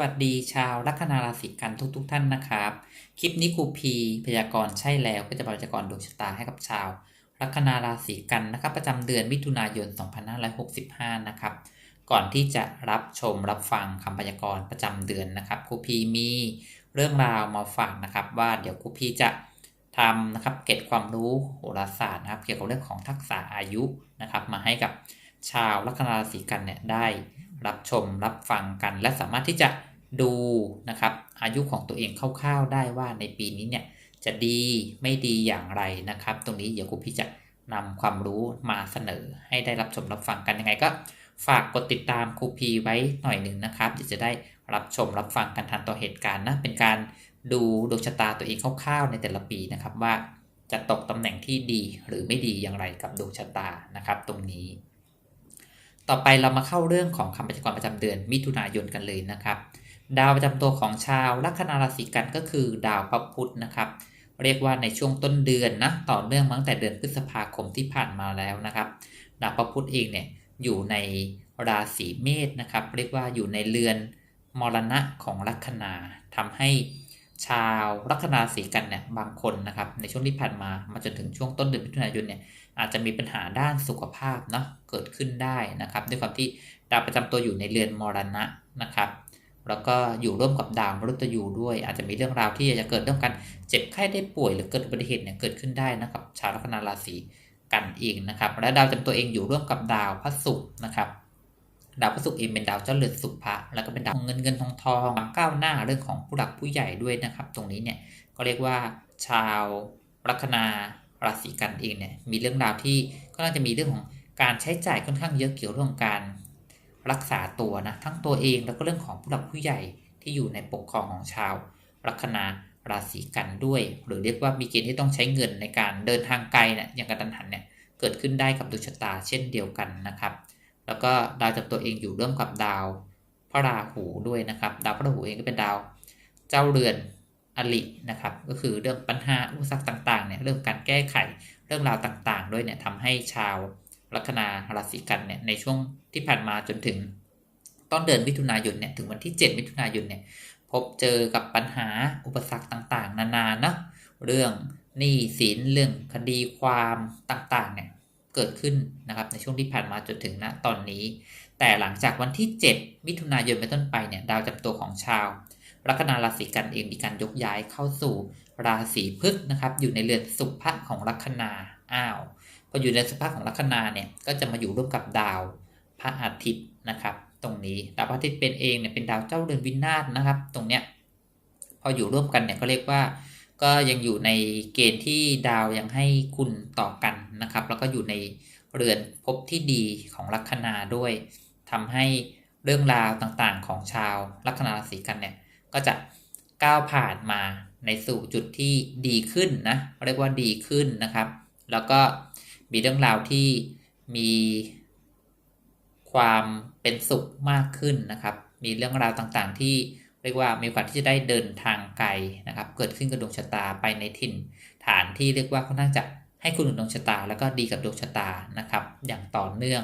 วัสดีชาวลัคนาราศีกันทุกๆทท่านนะครับ คลิปนี้ครูพีพยากรณ์ใช่แล้วก็จะพยากรณ์ดวงชะตาให้กับชาวลัคนาราศีกันนะครับ ประจำเดือนมิถุนายน 2565 นะครับ ก่อนที่จะรับชมรับฟังคำพยากรณ์ประจำเดือนนะครับครูพีมีเรื่องราวมาฝากนะครับ ว่าเดี๋ยวครูพีจะทำนะครับเก็บความรู้โหราศาสตร์นะครับ เกี่ยวกับเรื่องของทักษะอายุนะครับ มาให้กับชาวลัคนาราศีกันเนี่ยได้รับชมรับฟังกันและสามารถที่จะ ดูนะครับอายุของตัวเองคร่าวๆได้ว่าในปีนี้เนี่ยจะดีไม่ดีอย่างไรนะครับ ตรงนี้เดี๋ยวครูพี่จะนำความรู้มาเสนอให้ได้รับชมรับฟังกันยังไงก็ ฝากกดติดตามครูพีไว้หน่อยหนึ่งนะครับเดี๋ยวจะได้รับชมรับฟังกันทันต่อเหตุการณ์นะเป็นการดูดวงชะตาตัวเองคร่าวๆในแต่ละปีนะครับว่าจะตกตำแหน่งที่ดีหรือไม่ดีอย่างไรกับดวงชะตานะครับ ตรงนี้ ต่อไปเรามาเข้าเรื่องของคำพยากรณ์ประจำเดือนมิถุนายนกันเลยนะครับ ดาวประจำตัวของชาวลัคนาราศีกันก็คือดาวพระพุธนะครับ เรียกว่าในช่วงต้นเดือนนะต่อเนื่องมาตั้งแต่เดือนพฤษภาคมที่ผ่านมาแล้วนะครับดาวพระพุธเองเนี่ยอยู่ในราศีเมษนะครับ เรียกว่าอยู่ในเรือนมรณะของลัคนาทำให้ชาวลัคนาราศีกันเนี่ยบางคนนะครับในช่วงที่ผ่านมามาจนถึงช่วงต้นเดือนมิถุนายนเนี่ยอาจจะมีปัญหาด้านสุขภาพเนาะเกิดขึ้นได้นะครับ ด้วยความที่ดาวประจำตัวอยู่ในเรือนมรณะนะครับ แล้วก็อยู่ร่วมกับดาวมฤตยูด้วย อาจจะมีเรื่องราวที่จะเกิดเรื่องการเจ็บไข้ได้ป่วยหรือเกิดอุบัติเหตุเนี่ยเกิดขึ้นได้นะครับ ชาวลัคนาราศีกันเองนะครับ และดาวจำตัวเองอยู่ร่วมกับดาวพระศุกร์นะครับดาวพระศุกร์เองเป็นดาวเจ้าเรือนสุภะแล้วก็เป็นดาวเงินเงินทองทองก้าวหน้าเรื่องของผู้หลักผู้ใหญ่ด้วยนะครับ ตรงนี้เนี่ยก็เรียกว่าชาวลัคนาราศีกันเองเนี่ยมีเรื่องราวที่ก็น่าจะมีเรื่องของการใช้จ่ายค่อนข้างเยอะเกี่ยวเรื่องการ รักษาตัวนะทั้งตัวเองแล้วก็เรื่องของผู้หลักผู้ใหญ่ที่อยู่ในปกครองของชาว ลัคนาราศีกันด้วย หรือเรียกว่ามีเกณฑ์ที่ต้องใช้เงินในการเดินทางไกลเนี่ยอย่างกระตันหันเนี่ยเกิดขึ้นได้กับดวงชะตาเช่นเดียวกันนะครับ แล้วก็ดาวจับตัวเองอยู่ร่วมกับดาวพระราหูด้วยนะครับ ดาวพระราหูเองก็เป็นดาว เจ้าเรือนอลินะครับ ก็คือเรื่องปัญหาอุปสรรคต่างๆเนี่ยเรื่องการแก้ไขเรื่องราวต่างๆ ด้วยเนี่ยทำให้ชาว ลัคนาราศีกันเนี่ยในช่วงที่ผ่านมาจนถึงต้นเดือนมิถุนายนเนี่ยถึงวันที่ 7 มิถุนายนเนี่ยพบเจอกับปัญหาอุปสรรคต่างๆ นานาเนาะเรื่องหนี้สินเรื่องคดีความต่างๆเนี่ยเกิดขึ้นนะครับในช่วงที่ผ่านมาจนถึงณตอนนี้ แต่หลังจากวันที่ 7 มิถุนายนเป็นต้นไปเนี่ยดาวจำตัวของชาวลัคนาราศีกันเองมีการยกย้ายเข้าสู่ราศีพฤษนะครับอยู่ในเรือนสุภะของลัคนาอ้าว พออยู่ในสุภะของลัคนาเนี่ยก็จะมาอยู่ร่วมกับดาวพระอาทิตย์นะครับ ตรงนี้ดาวพระอาทิตย์เป็นเองเนี่ยเป็นดาวเจ้าเรือนวินาศนะครับ ตรงเนี้ยพออยู่ร่วมกันเนี่ยก็เรียกว่า ก็ยังอยู่ในเกณฑ์ที่ดาวยังให้คุณต่อกันนะครับ แล้วก็อยู่ในเรือนภพที่ดีของลัคนาด้วยทำให้เรื่องราวต่างๆของชาวลัคนาราศีกันเนี่ยก็จะก้าวผ่านมาในสู่จุดที่ดีขึ้นนะเรียกว่าดีขึ้นนะครับ แล้วก็ มีเรื่องราวที่มีความเป็นสุขมากขึ้นนะครับ มีเรื่องราวต่างๆ ที่เรียกว่ามีโอกาสที่จะได้เดินทางไกลนะครับ เกิดขึ้นกับดวงชะตาไปในถิ่น ฐานที่เรียกว่าค่อนข้างจะให้คุณดวงชะตา แล้วก็ดีกับดวงชะตานะครับ อย่างต่อเนื่อง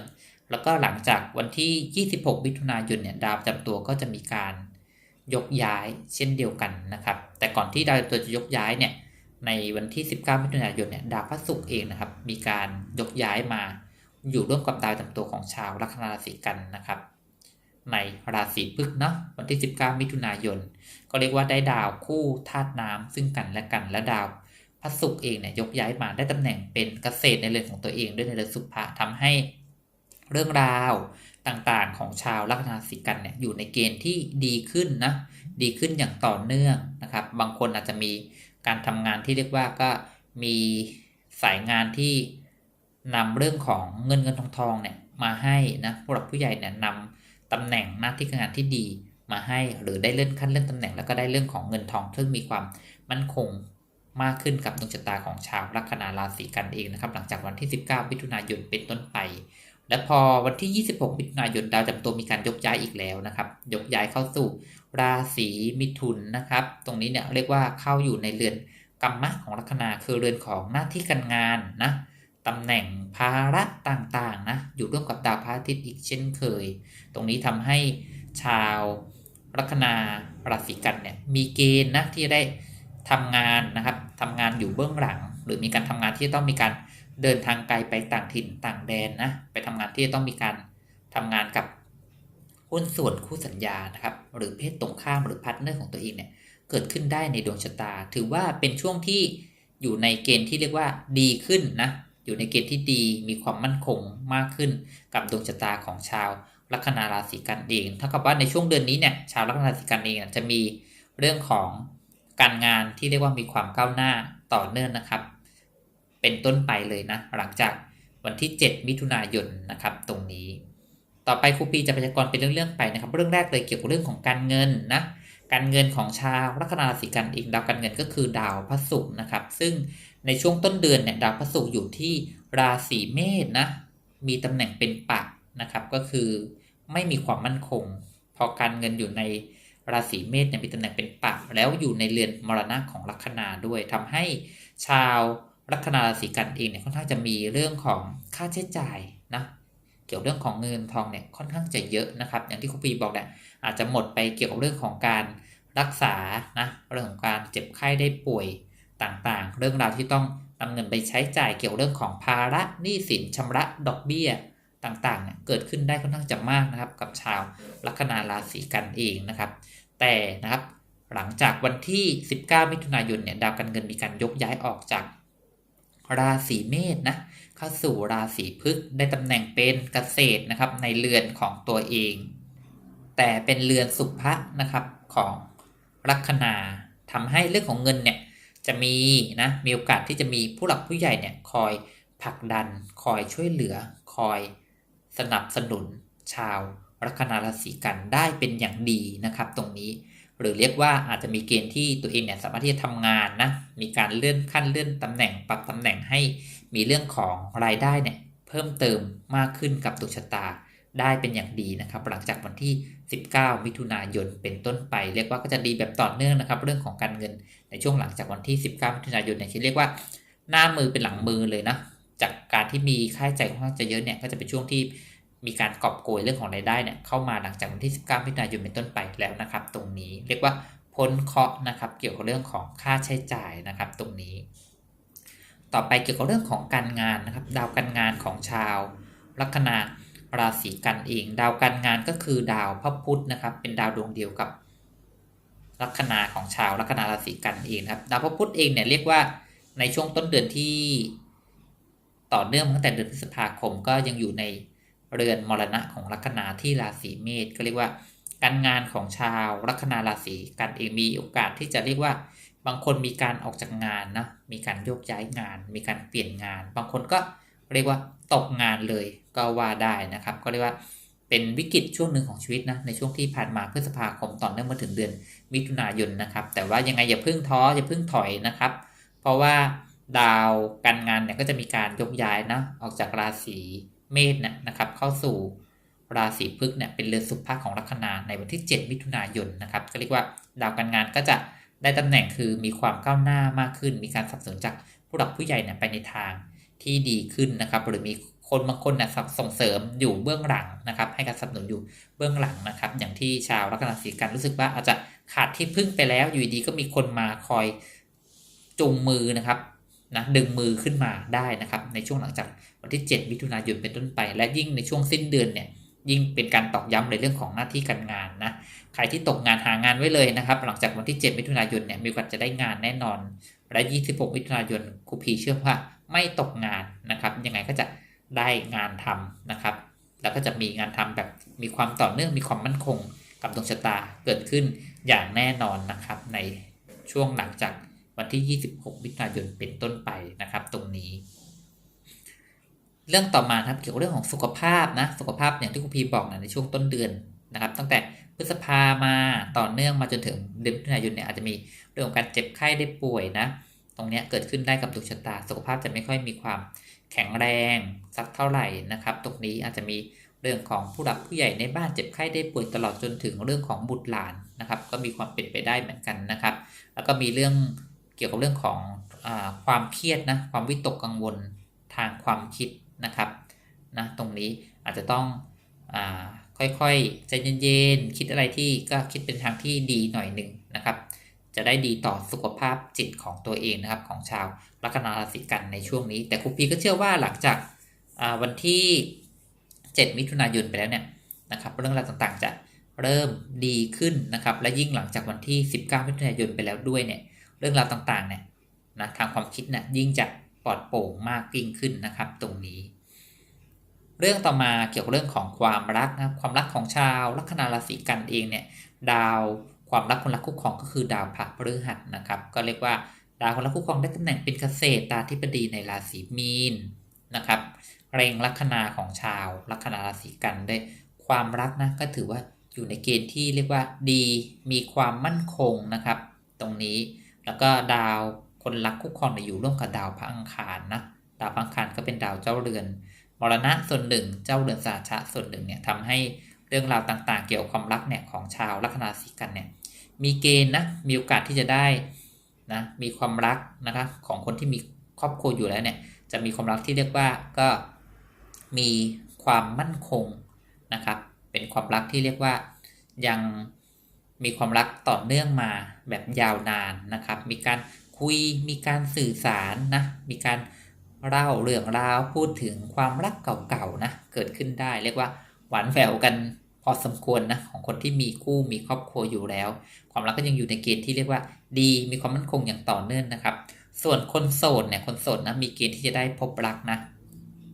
แล้วก็หลังจากวันที่ 26มิถุนายนเนี่ยดาวประจำตัวก็จะมีการยกย้ายเช่นเดียวกันนะครับ แต่ก่อนที่ดาวตัวจะยกย้ายเนี่ย ในวันที่ 19มิถุนายนเนี่ยดาวพระศุกร์เองนะครับ มีการยกย้ายมาอยู่ร่วมกับดาวประจำตัวของชาวลัคนาราศีกันนะครับ ในราศีพฤษเนาะวันที่ 19 มิถุนายน ก็เรียกว่าได้ดาวคู่ธาตุน้ำซึ่งกันและกันและดาวพระศุกร์เองเนี่ยยกย้ายมาได้ตำแหน่งเป็นเกษตรในเรือนของตัวเองด้วยในเรือนสุภะทำให้เรื่องราวต่างๆของชาวลัคนาราศีกันเนี่ยอยู่ในเกณฑ์ที่ดีขึ้นนะดีขึ้นอย่างต่อเนื่องนะครับ บางคนอาจจะมี การทำงานที่เรียกว่าก็มีสายงานที่นำเรื่องของเงินเงินทองทองเนี่ยมาให้นะผู้หลักผู้ใหญ่เนี่ยนำตำแหน่งหน้าที่การงานที่ดีมาให้หรือได้เลื่อนขั้นเลื่อนตำแหน่งแล้วก็ได้เรื่องของเงินทองซึ่งมีความมั่นคงมากขึ้นกับดวงชะตาของชาวลัคนาราศีกันเองนะครับ หลังจากวันที่ 19มิถุนายนเป็นต้นไป และพอวันที่ 26 มิถุนายนดาวจำตัวมีการยกย้ายอีกแล้วนะครับ ยกย้ายเข้าสู่ราศีมิถุนนะครับ ตรงนี้เนี่ยเรียกว่าเข้าอยู่ในเรือนกรรมะของลัคนาคือเรือนของหน้าที่การงานนะตำแหน่งภาระต่างๆนะอยู่ร่วมกับดาวพระอาทิตย์อีกเช่นเคย ตรงนี้ทำให้ชาวลัคนาราศีกันเนี่ยมีเกณฑ์นะที่จะได้ทำงานนะครับทำงานอยู่เบื้องหลัง หรือมีการทำงานที่ต้องมีการ เดินทางไกลไปต่างถิ่นต่างแดนนะไปทำงานที่ต้องมีการทำงานกับหุ้นส่วนคู่สัญญานะครับหรือเพศตรงข้ามหรือพาร์ทเนอร์ของตัวเองเนี่ยเกิดขึ้นได้ในดวงชะตา ถือว่าเป็นช่วงที่อยู่ในเกณฑ์ที่เรียกว่าดีขึ้นนะอยู่ในเกณฑ์ที่ดีมีความมั่นคงมากขึ้นกับดวงชะตาของชาวลัคนาราศีกันเองเท่ากับว่าในช่วงเดือนนี้เนี่ยชาวลัคนาราศีกันเองจะมีเรื่องของการงานที่เรียกว่ามีความก้าวหน้าต่อเนื่องนะครับ เป็นต้นไปเลยนะ หลังจากวันที่ 7 มิถุนายนนะครับตรงนี้ ต่อไปครูปีจะพยากรณ์เป็นเรื่องๆไปนะครับ เรื่องแรกเลยเกี่ยวกับเรื่องของการเงินนะการเงินของชาวลัคนาราศีกันเองดาวการเงินก็คือดาวพระศุกร์นะครับ ซึ่งในช่วงต้นเดือนเนี่ยดาวพระศุกร์อยู่ที่ราศีเมษนะมีตำแหน่งเป็นปักนะครับ ก็คือไม่มีความมั่นคง พอการเงินอยู่ในราศีเมษเนี่ยมีตำแหน่งเป็นปักแล้วอยู่ในเรือนมรณะของลัคนาด้วยทำให้ชาว ลัคนาราศีกันเองเนี่ยค่อนข้างจะมีเรื่องของค่าใช้จ่ายนะเกี่ยวเรื่องของเงินทองเนี่ยค่อนข้างจะเยอะนะครับ อย่างที่ครูปีบอกแหละอาจจะหมดไปเกี่ยวกับเรื่องของการรักษานะเรื่องของการเจ็บไข้ได้ป่วยต่างๆ เรื่องราวที่ต้องนำเงินไปใช้จ่ายเกี่ยวเรื่องของภาระหนี้สินชำระดอกเบี้ยต่างๆเนี่ยเกิดขึ้นได้ค่อนข้างจะมากนะครับ กับชาวลัคนาราศีกันเองนะครับ แต่นะครับหลังจากวันที่ 19 มิถุนายนเนี่ยดาวการเงินมีการยกย้ายออกจาก ราศีเมษนะเข้าสู่ราศีพฤกษ์ได้ตำแหน่งเป็นเกษตรนะครับในเรือนของตัวเอง แต่เป็นเรือนสุภะนะครับของลัคนาทำให้เรื่องของเงินเนี่ยจะมีนะมีโอกาสที่จะมีผู้หลักผู้ใหญ่เนี่ยคอยผลักดัน คอยช่วยเหลือ คอยสนับสนุนชาวลัคนาราศีกันได้เป็นอย่างดีนะครับ ตรงนี้ หรือเรียกว่าอาจจะมีเกณฑ์ที่ตัวเองเนี่ยสามารถที่จะทำงานนะมีการเลื่อนขั้นเลื่อนตำแหน่งปรับตำแหน่งให้มีเรื่องของรายได้เนี่ยเพิ่มเติมมากขึ้นกับดวงชะตาได้เป็นอย่างดีนะครับ หลังจากวันที่ 19 มิถุนายนเป็นต้นไป เรียกว่าก็จะดีแบบต่อเนื่องนะครับ เรื่องของการเงินในช่วงหลังจากวันที่ 19 มิถุนายนเนี่ยที่เรียกว่าหน้ามือเป็นหลังมือเลยนะจากการที่มีค่าใช้จ่ายค่อนข้างจะเยอะเนี่ยก็จะเป็นช่วงที่ มีการกอบโกยเรื่องของรายได้เนี่ยเข้ามาหลังจากวันที่ 19 มิถุนายนเป็นต้นไปแล้วนะครับ ตรงนี้เรียกว่าพ้นเคาะนะครับ เกี่ยวกับเรื่องของค่าใช้จ่ายนะครับ ตรงนี้ ต่อไปเกี่ยวกับเรื่องของการงานนะครับ ดาวการงานของชาว ลัคนาราศีกันเอง ดาวการงานก็คือดาวพระพุธนะครับ เป็นดาวดวงเดียวกับ ลัคนาของชาวลัคนาราศีกันเองครับ ดาวพระพุธเองเนี่ยเรียกว่าในช่วงต้นเดือนที่ ต่อเนื่องตั้งแต่เดือนพฤษภาคมก็ยังอยู่ใน เรือนมรณะของลัคนาที่ราศีเมษก็เรียกว่า การงานของชาวลัคนาราศีกันเองมีโอกาสที่จะเรียกว่า บางคนมีการออกจากงานนะมีการโยกย้ายงาน มีการเปลี่ยนงาน บางคนก็เรียกว่าตกงานเลยก็ว่าได้นะครับ ก็เรียกว่าเป็นวิกฤตช่วงหนึ่งของชีวิตนะในช่วงที่ผ่านมาพฤษภาคมต่อเนื่องมาถึงเดือนมิถุนายนนะครับ แต่ว่ายังไงอย่าเพิ่งท้ออย่าเพิ่งถอยนะครับ เพราะว่าดาวการงานเนี่ยก็จะมีการยกย้ายนะออกจากราศี เมษเนี่ยนะครับเข้าสู่ราศีพฤกษ์เนี่ยเป็นเรือนสุภาพของลัคนาในวันที่ 7 มิถุนายนนะครับก็เรียกว่าดาวการงานก็จะได้ตำแหน่งคือมีความก้าวหน้ามากขึ้น มีการสนับสนุนจากผู้หลักผู้ใหญ่เนี่ยไปในทางที่ดีขึ้นนะครับ หรือมีคนบางคนนะส่งเสริมอยู่เบื้องหลังนะครับ ให้การสนับสนุนอยู่เบื้องหลังนะครับ อย่างที่ชาวลัคนาสีกันรู้สึกว่าอาจจะขาดที่พึ่งไปแล้วอยู่ดีก็มีคนมาคอยจูงมือนะครับ นะดึงมือขึ้นมาได้นะครับ ในช่วงหลังจากวันที่ 7 มิถุนายนเป็นต้นไป และยิ่งในช่วงสิ้นเดือนเนี่ยยิ่งเป็นการตอกย้ำในเรื่องของหน้าที่การงานนะใครที่ตกงานหางานไว้เลยนะครับ หลังจากวันที่ 7 มิถุนายนเนี่ยมีโอกาสจะได้งานแน่นอน และ 26 มิถุนายนครูพีเชื่อว่าไม่ตกงานนะครับ ยังไงก็จะได้งานทำนะครับ แล้วก็จะมีงานทำแบบมีความต่อเนื่องมีความมั่นคง กับดวงชะตาเกิดขึ้นอย่างแน่นอนนะครับ ในช่วงหลังจาก วันที่ 26 มิถุนายนเป็นต้นไปนะครับ ตรงนี้ เรื่องต่อมาครับเกี่ยวกับเรื่องของสุขภาพนะสุขภาพอย่างที่คุณพีบอกนะในช่วงต้นเดือนนะครับ ตั้งแต่พฤษภามาต่อเนื่องมาจนถึงเดือนมิถุนายนเนี่ยอาจจะมีเรื่องของการเจ็บไข้ได้ป่วยนะตรงนี้เกิดขึ้นได้กับดวงชะตา สุขภาพจะไม่ค่อยมีความแข็งแรงสักเท่าไหร่นะครับ ตรงนี้อาจจะมีเรื่องของผู้หลักผู้ใหญ่ในบ้านเจ็บไข้ได้ป่วยตลอดจนถึงเรื่องของบุตรหลานนะครับ ก็มีความเป็นไปได้เหมือนกันนะครับ แล้วก็มีเรื่อง เกี่ยวกับเรื่องของอความเครียดนะความวิตกกังวลทางความคิดนะครับนะตรงนี้อาจจะต้องอค่อยๆใจเย็นๆคิดอะไรที่ก็คิดเป็นทางที่ดีหน่อยหนึ่งนะครับ จะได้ดีต่อสุขภาพจิตของตัวเองนะครับของชาวลัคนาราศีกันในช่วงนี้ แต่ครูพีก็เชื่อว่าหลังจากวันที่ 7 มิถุนายนไปแล้วเนี่ยนะครับเรื่องราวต่างๆจะเริ่มดีขึ้นนะครับ และยิ่งหลังจากวันที่ 19 มิถุนายนไปแล้วด้วยเนี่ย รื่องราวต่างๆเนี่ยนะทางความคิดเนี่ยยิ่งจะปลอดโปร่งมากยิ่งขึ้นนะครับ ตรงนี้ เรื่องต่อมาเกี่ยวกับเรื่องของความรักนะความรักของชาวลัคนาราศีกันเองเนี่ยดาวความรักคนรักคู่ครองก็คือดาวพระพฤหัสนะครับ ก็เรียกว่าดาวคนรักคู่ครองได้ตำแหน่งเป็นเกษตรตาธิบดีในราศีมีนนะครับเร็งลัคนาของชาวลัคนาราศีกันได้ความรักนะก็ถือว่าอยู่ในเกณฑ์ที่เรียกว่าดีมีความมั่นคงนะครับ ตรงนี้ แล้วก็ดาวคนรักคู่ครองอยู่ร่วมกับดาวพระอังคารนะดาวพระอังคารก็เป็นดาวเจ้าเรือน มรณะส่วนหนึ่ง เจ้าเรือนสาชะส่วนหนึ่งเนี่ยทำให้เรื่องราวต่างๆ เกี่ยวกับความรักเนี่ยของชาวลัคนาราศีกันเนี่ยมีเกณฑ์นะมีโอกาสที่จะได้นะมีความรักนะครับของคนที่มีครอบครัวอยู่แล้วเนี่ยจะมีความรักที่เรียกว่าก็มีความมั่นคงนะครับเป็นความรักที่เรียกว่ายัง มีความรักต่อเนื่องมาแบบยาวนานนะครับ มีการคุย มีการสื่อสารนะ มีการเล่าเรื่องราวพูดถึงความรักเก่าๆนะ เกิดขึ้นได้ เรียกว่าหวานแหววกันพอสมควรนะของคนที่มีคู่มีครอบครัวอยู่แล้ว ความรักก็ยังอยู่ในเกณฑ์ที่เรียกว่า ดีมีความมั่นคงอย่างต่อเนื่องนะครับ ส่วนคนโสดเนี่ยคนโสดนะมีเกณฑ์ที่จะได้พบรักนะ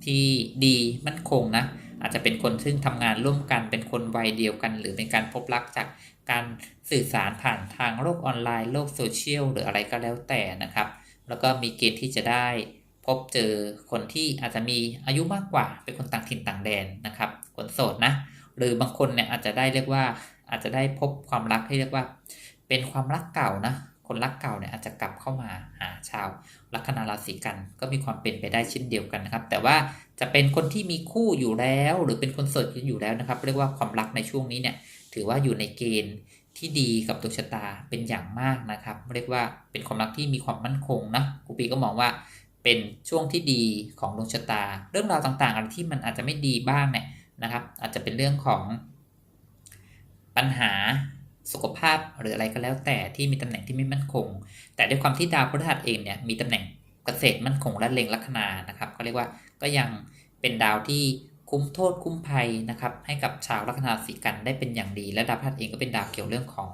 ที่ดีมั่นคงนะ อาจจะเป็นคนซึ่งทำงานร่วมกันเป็นคนวัยเดียวกัน หรือเป็นการพบรักจากการสื่อสารผ่านทางโลกออนไลน์โลกโซเชียลหรืออะไรก็แล้วแต่นะครับ แล้วก็มีเกณฑ์ที่จะได้พบเจอคนที่อาจจะมีอายุมากกว่า เป็นคนต่างถิ่นต่างแดนนะครับคนโสดนะหรือบางคนเนี่ยอาจจะได้เรียกว่าอาจจะได้พบความรักที่เรียกว่า เป็นความรักเก่านะคนรักเก่าเนี่ยอาจจะกลับเข้ามาหาชาวลัคนาราศีกัน ก็มีความเป็นไปได้เช่นเดียวกันนะครับ แต่ว่า จะเป็นคนที่มีคู่อยู่แล้ว หรือเป็นคนโสดอยู่แล้วนะครับ เรียกว่าความรักในช่วงนี้เนี่ยถือว่าอยู่ในเกณฑ์ที่ดีกับดวงชะตาเป็นอย่างมากนะครับ เรียกว่าเป็นความรักที่มีความมั่นคงนะกูปีก็มองว่าเป็นช่วงที่ดีของดวงชะตา เรื่องราวต่างๆอะไรที่มันอาจจะไม่ดีบ้างเนี่ยนะครับ อาจจะเป็นเรื่องของปัญหาสุขภาพหรืออะไรก็แล้วแต่ที่มีตำแหน่งที่ไม่มั่นคง แต่ด้วยความที่ดาวพฤหัสเองเนี่ยมีตำแหน่งเกษตรมั่นคงและเล็งลัคนานะครับก็เรียกว่า ก็ยังเป็นดาวที่คุ้มโทษคุ้มภัยนะครับให้กับชาวลัคนาสีกันได้เป็นอย่างดี และดาวพฤหัสเองก็เป็นดาวเกี่ยวเรื่องของ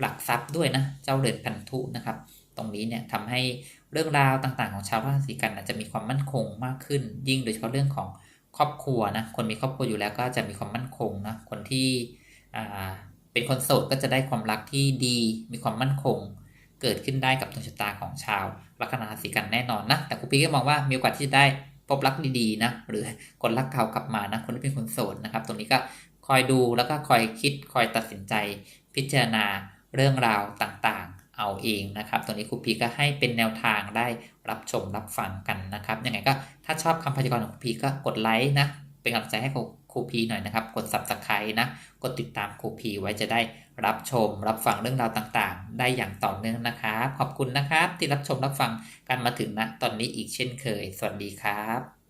หลักทรัพย์ด้วยนะเจ้าเรือนพันธุนะครับ ตรงนี้เนี่ยทำให้เรื่องราวต่างๆ ของชาวลัคนาสีกันจะมีความมั่นคงมากขึ้น ยิ่งโดยเฉพาะเรื่องของครอบครัวนะคนมีครอบครัวอยู่แล้วก็จะมีความมั่นคงนะคนที่เป็นคนโสดก็จะได้ความรักที่ดีมีความมั่นคง เกิดขึ้นได้กับดวงชะตาของชาวลัคนาราศีกันแน่นอนนะแต่ครูพี่ก็มองว่ามีโอกาสที่จะได้ พบรักดีๆนะหรือคนรักเก่ากลับมานะคนที่เป็นคนโสดนะครับ ตรงนี้ก็คอยดูแล้วก็คอยคิดคอยตัดสินใจ พิจารณาเรื่องราวต่างๆ เอาเองนะครับ ตรงนี้ครูพีก็ให้เป็นแนวทางได้รับชมรับฟังกันนะครับยังไงก็ถ้าชอบคำพยากรณ์ของครูพีก็กดไลค์นะเป็นกำลังใจให้ครู ครูพีหน่อยนะครับ กด subscribe นะ กดติดตามครูพีไว้จะได้รับชม รับฟังเรื่องราวต่างๆ ได้อย่างต่อเนื่องนะครับ ขอบคุณนะครับที่รับชมรับฟังกันมาถึงณตอนนี้อีกเช่นเคย สวัสดีครับ